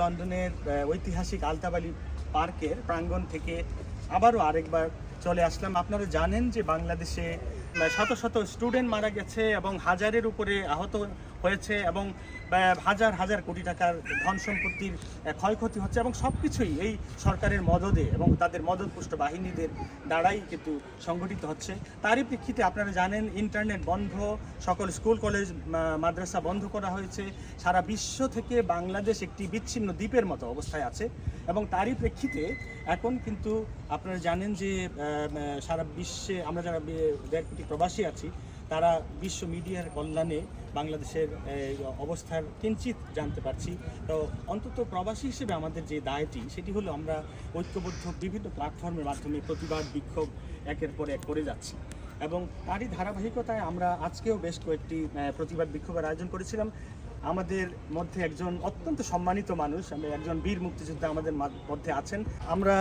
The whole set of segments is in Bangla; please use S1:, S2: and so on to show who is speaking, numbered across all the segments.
S1: লন্ডনের ঐতিহাসিক আলতাবালি পার্কের প্রাঙ্গণ থেকে আবারও আরেকবার চলে আসলাম। আপনারা জানেন যে বাংলাদেশে শত শত স্টুডেন্ট মারা গেছে এবং হাজারের উপরে আহত হয়েছে এবং হাজার হাজার কোটি টাকার ধন সম্পত্তির ক্ষয়ক্ষতি হচ্ছে এবং সব কিছুই এই সরকারের মদদে এবং তাদের মদতপুষ্ট বাহিনীদের দ্বারাই কিন্তু সংগঠিত হচ্ছে। তারই প্রেক্ষিতে আপনারা জানেন, ইন্টারনেট বন্ধ, সকল স্কুল, কলেজ মাদ্রাসা বন্ধ করা হয়েছে। সারা বিশ্ব থেকে বাংলাদেশ একটি বিচ্ছিন্ন দ্বীপের মতো অবস্থায় আছে এবং তারই প্রেক্ষিতে এখন কিন্তু আপনারা জানেন যে সারা বিশ্বে আমরা যারা দেড় কোটি প্রবাসী আছি তারা বিশ্ব মিডিয়ার কল্যাণে বাংলাদেশের অবস্থার কিঞ্চিত জানতে পারছি। তো অন্তত প্রবাসী হিসেবে আমাদের যে দায়টি, সেটি হলো আমরা ঐক্যবদ্ধ বিভিন্ন প্ল্যাটফর্মের মাধ্যমে প্রতিবাদ, বিক্ষোভ একের পর এক করে যাচ্ছি। এবং তারই ধারাবাহিকতায় আমরা আজকেও বেশ কয়েকটি প্রতিবাদ, বিক্ষোভের আয়োজন করেছিলাম। আমাদের মধ্যে একজন অত্যন্ত সম্মানিত মানুষ একজন বীর মুক্তিযোদ্ধা আমাদের মধ্যে আছেন। আমরা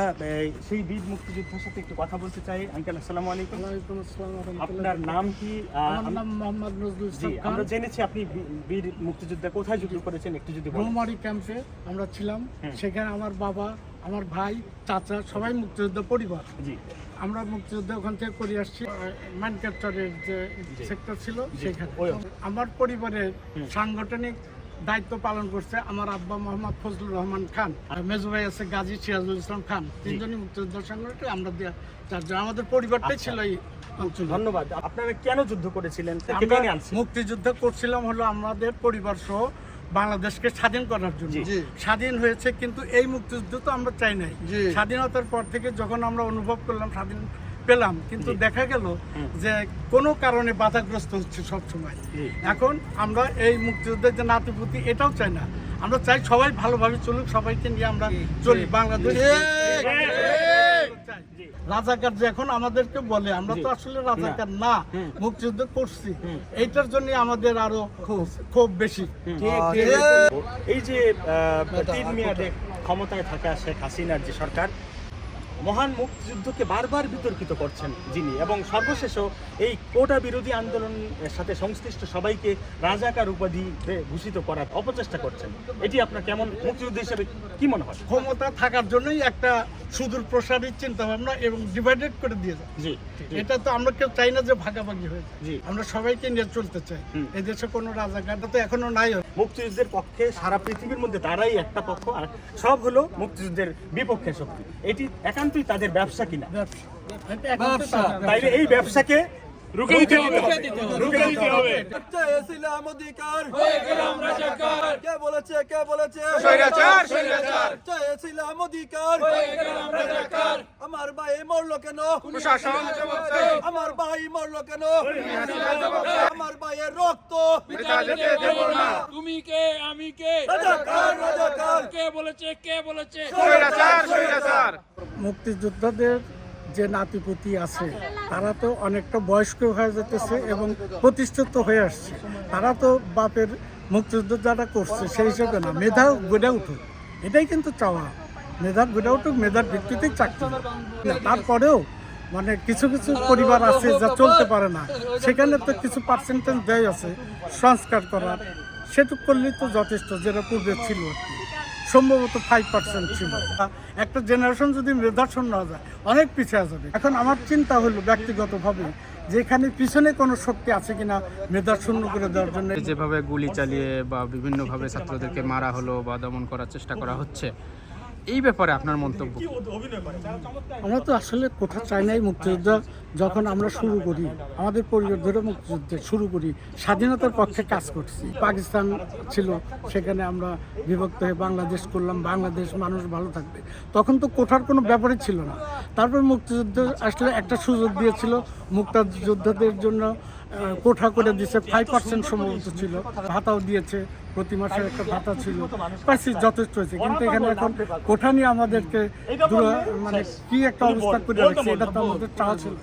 S1: সেই বীর মুক্তিযোদ্ধার সাথে একটু কথা বলতে চাই। আঙ্কেল আসসালামু আলাইকুম। আপনার নাম কি?
S2: আমার নাম মোহাম্মদ নজরুল ইসলাম
S1: আমরা জেনেছি আপনি বীর মুক্তিযোদ্ধা। কোথায় যুদ্ধ করেছেন? একটু যদি
S2: ক্যাম্পে আমরা ছিলাম। সেখানে আমার বাবা আমার ভাই চাচা সবাই মুক্তিযোদ্ধা পরিবার।
S1: জি।
S2: আমরা মুক্তিযোদ্ধা ওখান থেকে করে আসছি ম্যানচেস্টারের যে সেক্টর ছিল সেখানে। আমার পরিবারের সাংগঠনিক দায়িত্ব পালন করছে আমার আব্বা মোহাম্মদ ফজলুর রহমান খান আর মেজু ভাই আছে গাজী সিরাজুল ইসলাম খান। তিনজনই মুক্তিযোদ্ধা সংগঠন আমরা চারজন। আমাদের পরিবারটাই
S1: আচ্ছা।
S2: ছিল এই
S1: ধন্যবাদ। আপনারা কেন যুদ্ধ করেছিলেন?
S2: মুক্তিযুদ্ধ করছিলাম হলো আমাদের পরিবার সহ বাংলাদেশকে স্বাধীন করার জন্য। স্বাধীন হয়েছে কিন্তু এই মুক্তিযুদ্ধ তো আমরা চাই নাই। স্বাধীনতার পর থেকে যখন আমরা অনুভব করলাম স্বাধীন পেলাম কিন্তু দেখা গেল যে কোনো কারণে বাধাগ্রস্ত হচ্ছে সব সময় এখন আমরা এই মুক্তিযুদ্ধের যে নাতিপুতি এটাও চাই না। আমরা চাই সবাই ভালোভাবে চলুক সবাইকে নিয়ে আমরা চলি। বাংলাদেশ। রাজাকার যে এখন আমাদেরকে বলে আমরা তো। আসলে রাজাকার না। মুক্তিযুদ্ধ করছি। এইটার জন্য আমাদের আরও খুব। খুব বেশি।
S1: এই যে আহ, তিন মেয়াদে ক্ষমতায় থাকা শেখ হাসিনার যে সরকার মহান মুক্তিযুদ্ধকে বারবার বিতর্কিত করছেন যিনি এবং সর্বশেষও এই কোটা বিরোধী আন্দোলনের সাথে সংশ্লিষ্ট সবাইকে রাজাকার উপাধি ভূষিত করার অপচেষ্টা করছেন। এটি আপনার কেমন মুক্তিযুদ্ধ হিসেবে কি মনে হয়?
S2: ক্ষমতা থাকার জন্যই একটা সুদূর প্রসারী চিন্তা ভাবনা এবং ডিভাইডেড করে দিয়ে যায়।
S1: জি
S2: এটা তো আমরা কেউ চাই না যে ভাগাভাগি হয়ে যায়।
S1: জি।
S2: আমরা সবাইকে নিয়ে চলতে চাই। এই দেশে কোনো রাজাকার তো এখনও নাই।
S1: মুক্তিযুদ্ধের পক্ষে সারা পৃথিবীর মধ্যে তারাই একটা পক্ষ আর সব হলো মুক্তিযুদ্ধের বিপক্ষে শক্তি। এটি একান্তই তাদের ব্যবসা কিনা? তাইলে এই ব্যবসাকে রুখে দিতে হবে। রুখে দিতে হবে।
S3: চেয়েছিলাম অধিকার হয়ে গেলাম রাজাকার। কে বলেছে কে বলেছে?
S4: স্বৈরাচার, স্বৈরাচার।
S3: চেয়েছিলাম অধিকার হয়ে গেলাম রাজাকার। আমার ভাই মরলো কেন?
S4: প্রশাসন
S3: আমার ভাই মরলো কেন? আমার ভাইয়ের রক্ত।
S4: দেব না।
S5: তুমি কে? আমি কে?
S3: রাজাকার রাজাকার।
S5: কে বলেছে কে বলেছে?
S4: স্বৈরাচার, স্বৈরাচার।
S2: মুক্তিযোদ্ধাদের যে নাতিপুতি আছে, তারা তো অনেকটা বয়স্ক হয়ে যেতেছে এবং প্রতিষ্ঠিত হয়ে আসছে। তারা তো বাপের মুক্তিযুদ্ধ যারা করছে, সেই হিসেবে না, মেধা গড়ে উঠুক। এটাই কিন্তু চাওয়া। মেধা গড়ে উঠুক, মেধার ভিত্তিতেই চাকরি। তারপরেও মানে কিছু কিছু পরিবার আছে যা চলতে পারে না। সেখানে তো কিছু পার্সেন্টেজ দেয় আছে, সংস্কার করার। সেটুক করলেই তো যথেষ্ট, যেটা পূর্বে ছিল আর কি। সম্ভবত ফাইভ পার্সেন্ট ছিল। একটা জেনারেশন যদি মেধাশূন্য না যায়, অনেক পিছিয়ে যাবে। এখন আমার চিন্তা হলো ব্যক্তিগতভাবে, যেখানে পিছনে কোনো শক্তি আছে কিনা মেধা শূন্য করে দেওয়ার জন্য।
S6: যেভাবে গুলি চালিয়ে বা বিভিন্নভাবে ছাত্রদেরকে মারা হলো বা দমন করার চেষ্টা করা হচ্ছে এই ব্যাপারে আপনার মন্তব্য?
S2: আমরা তো আসলে কোথাও চাই নাই মুক্তিযুদ্ধ, যখন আমরা শুরু করি, আমাদের পরিবার ধরে মুক্তিযুদ্ধ শুরু করি, স্বাধীনতার পক্ষে কাজ করছি। পাকিস্তান ছিল, সেখানে আমরা বিভক্ত হয়ে বাংলাদেশ করলাম, বাংলাদেশ মানুষ ভালো থাকবে। তখন তো কোঠার কোনো ব্যাপারই ছিল না। তারপর মুক্তিযুদ্ধ আসলে একটা সুযোগ দিয়েছিল মুক্তিযোদ্ধাদের জন্য। কোঠা করে দিয়েছে ফাইভ পার্সেন্ট সম্ভবত ছিল। ভাতাও দিয়েছে, প্রতি মাসে একটা ভাতা ছিল। যথেষ্ট হয়েছে। কিন্তু এখানে এখন কোঠা নিয়ে আমাদেরকে দূর- মানে কি একটা অবস্থা করে রাখছে, এটা তো আমাদের চাওয়া ছিল